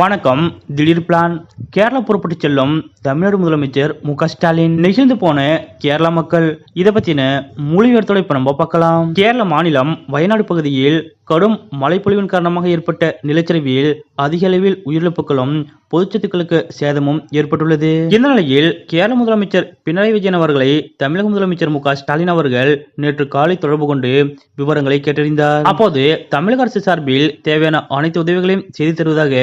வணக்கம். திடீர் பிளான். கேரளா புறப்பட்டு செல்லும் தமிழ்நாடு முதலமைச்சர் மு க ஸ்டாலின் நெகிழ்ந்து போன கேரளா மக்கள். இதை பத்தின மொழிபெயர்த்தோட இப்ப நம்ம பார்க்கலாம். கேரள மாநிலம் வயநாடு பகுதியில் கடும் மழைப்பொழிவின் காரணமாக ஏற்பட்ட நிலச்சரிவில் அதிக அளவில் உயிரிழப்புகளும் பொதுச்சத்துக்களுக்கு சேதமும் ஏற்பட்டுள்ளது. இந்த நிலையில் கேரள முதலமைச்சர் பினராயி விஜயன் அவர்களை தமிழக முதலமைச்சர் மு ஸ்டாலின் அவர்கள் நேற்று காலை தொடர்பு கொண்டு விவரங்களை கேட்டறிந்தார். அப்போது தமிழக அரசு சார்பில் தேவையான அனைத்து உதவிகளையும் செய்து தருவதாக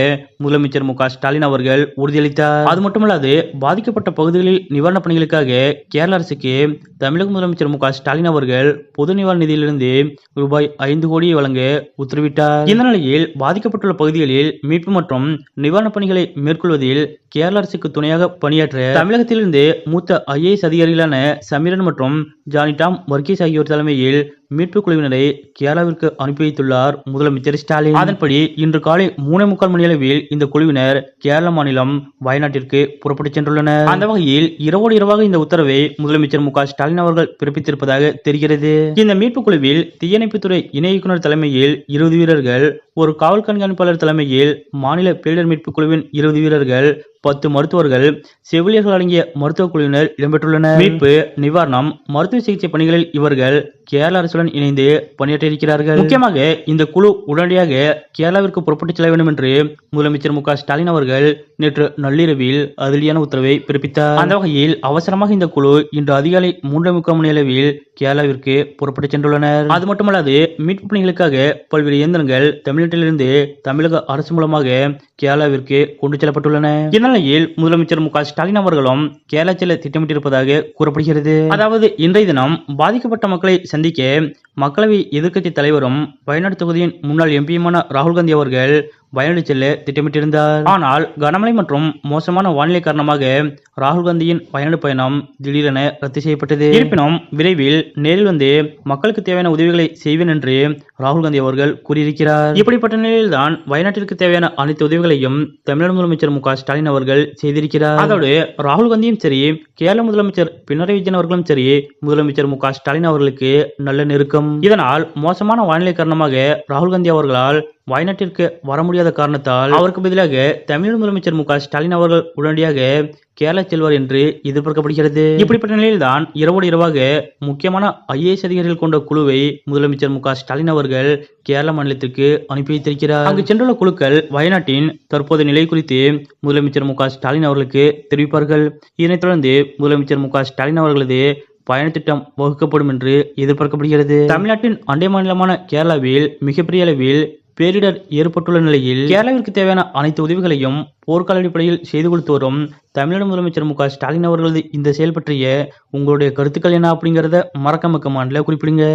முதலமைச்சர் மு ஸ்டாலின் அவர்கள் உறுதியளித்தார். அது மட்டுமல்லாது பாதிக்கப்பட்ட பகுதிகளில் நிவாரணப் பணிகளுக்காக கேரள அரசுக்கு தமிழக முதலமைச்சர் மு ஸ்டாலின் அவர்கள் பொது நிவாரண நிதியிலிருந்து ரூபாய் ஐந்து கோடியை வழங்க உத்தரவிட்டார். இந்த நிலையில் பாதிக்கப்பட்டுள்ள பகுதிகளில் மீட்பு மற்றும் நிவாரணப் பணிகளை மேற்கொள்வதில் கேரள அரசுக்கு துணையாக பணியாற்ற தமிழகத்திலிருந்து மூத்த ஐஏஎஸ் அதிகாரிகளான சமீரன் மற்றும் ஜானிடாம் வர்கீஸ் ஆகியோர் தலைமையில் மீட்பு குழுவினரை கேரளாவிற்கு அனுப்பி வைத்துள்ளார் முதலமைச்சர் ஸ்டாலின். அதன்படி இன்று காலை மூணே முக்கால் மணி அளவில் இந்த குழுவினர் கேரள மாநிலம் வயநாட்டிற்கு புறப்பட்டு சென்றுள்ளனர். அந்த வகையில் இரவோடு இரவாக இந்த உத்தரவை முதலமைச்சர் மு ஸ்டாலின் அவர்கள் பிறப்பித்திருப்பதாக தெரிகிறது. இந்த மீட்பு குழுவில் தீயணைப்புத்துறை இணை இயக்குநர் தலைமையில் இருபது வீரர்கள் ஒரு காவல் கண்காணிப்பாளர் தலைமையில் மாநில பேரிடர் மீட்பு குழுவின் இருபது வீரர்கள் பத்து மருத்துவர்கள் செவிலியர்கள் அடங்கிய மருத்துவ குழுவினர் இடம்பெற்றுள்ளனர். மீட்பு நிவாரணம் மருத்துவ சிகிச்சை பணிகளில் இவர்கள் கேரள அரசுடன் இணைந்து பணியாற்றியிருக்கிறார்கள். முக்கியமாக இந்த குழு உடனடியாக கேரளாவிற்கு புறப்பட்டு செல்ல வேண்டும் என்று முதலமைச்சர் மு ஸ்டாலின் அவர்கள் நேற்று நள்ளிரவில் அதிரடியான உத்தரவை பிறப்பித்தார். அந்த வகையில் அவசரமாக இந்த குழு இன்று அதிகாலை மூன்று முக்கால் மணி அளவில் கேரளாவிற்கு புறப்பட்டு சென்றுள்ளனர். அது மட்டுமல்லாது மீட்பு பணிகளுக்காக பல்வேறு இயந்திரங்கள் தமிழ்நாட்டிலிருந்து தமிழக அரசு மூலமாக கேரளாவிற்கு கொண்டு செல்லப்பட்டுள்ளன. இந்நிலையில் முதலமைச்சர் மு க ஸ்டாலின் அவர்களும் கேரள செல்ல திட்டமிட்டிருப்பதாக கூறப்படுகிறது. அதாவது இன்றைய தினம் பாதிக்கப்பட்ட மக்களை சந்திக்க மக்களவை எதிர்க்கட்சி தலைவரும் வயநாடு தொகுதியின் முன்னாள் எம்பியுமான ராகுல் காந்தி அவர்கள் வயநாடு செல்ல திட்டமிட்டிருந்தார். ஆனால் கனமழை மற்றும் மோசமான வானிலை காரணமாக ராகுல் காந்தியின் வயநாடு பயணம் திடீரென ரத்து செய்யப்பட்டது. இருப்பினும் விரைவில் நேரில் வந்து மக்களுக்கு தேவையான உதவிகளை செய்வேன் என்று ராகுல் காந்தி அவர்கள் கூறியிருக்கிறார். இப்படிப்பட்ட நிலையில்தான் வயநாட்டிற்கு தேவையான அனைத்து உதவிகளையும் தமிழக முதலமைச்சர் மு ஸ்டாலின் அவர்கள் செய்திருக்கிறார். அதோடு ராகுல் காந்தியும் சரி கேரள முதலமைச்சர் பினராயி விஜயன் அவர்களும் சரி முதலமைச்சர் மு ஸ்டாலின் அவர்களுக்கு நல்ல நெருக்கம். இதனால் மோசமான வானிலை காரணமாக ராகுல் காந்தி அவர்களால் வயநாட்டிற்கு வர முடியாத காரணத்தால் அவருக்கு பதிலாக தமிழக முதலமைச்சர் மு ஸ்டாலின் அவர்கள் உடனடியாக கேரளா செல்வார் என்று எதிர்பார்க்கப்படுகிறது. இப்படிப்பட்ட நிலையில்தான் இரவோடு இரவாக முக்கியமான ஐஏஎஸ் அதிகாரிகள் கொண்ட குழுவை முதலமைச்சர் மு ஸ்டாலின் அவர்கள் கேரள மாநிலத்திற்கு அனுப்பி வைத்திருக்கிறார். அங்கு சென்றுள்ள குழுக்கள் வயநாட்டின் தற்போதைய நிலை குறித்து முதலமைச்சர் மு ஸ்டாலின் அவர்களுக்கு தெரிவிப்பார்கள். இதனைத் தொடர்ந்து முதலமைச்சர் மு ஸ்டாலின் அவர்களது பயணத்திட்டம் வகுக்கப்படும் என்று எதிர்பார்க்கப்படுகிறது. தமிழ்நாட்டின் அண்டை மாநிலமான கேரளாவில் மிகப்பெரிய அளவில் பேரிடர் ஏற்பட்டுள்ள நிலையில் கேரளாவிற்கு தேவையான அனைத்து உதவிகளையும் போர்க்கால அடிப்படையில் செய்து கொடுத்து வரும் தமிழ்நாடு முதலமைச்சர் மு க ஸ்டாலின் அவர்களது இந்த செயல் பற்றிய உங்களுடைய கருத்துக்கள் என்ன அப்படிங்கிறத மறக்காம கமாண்ட்ல குறிப்பிடுங்க.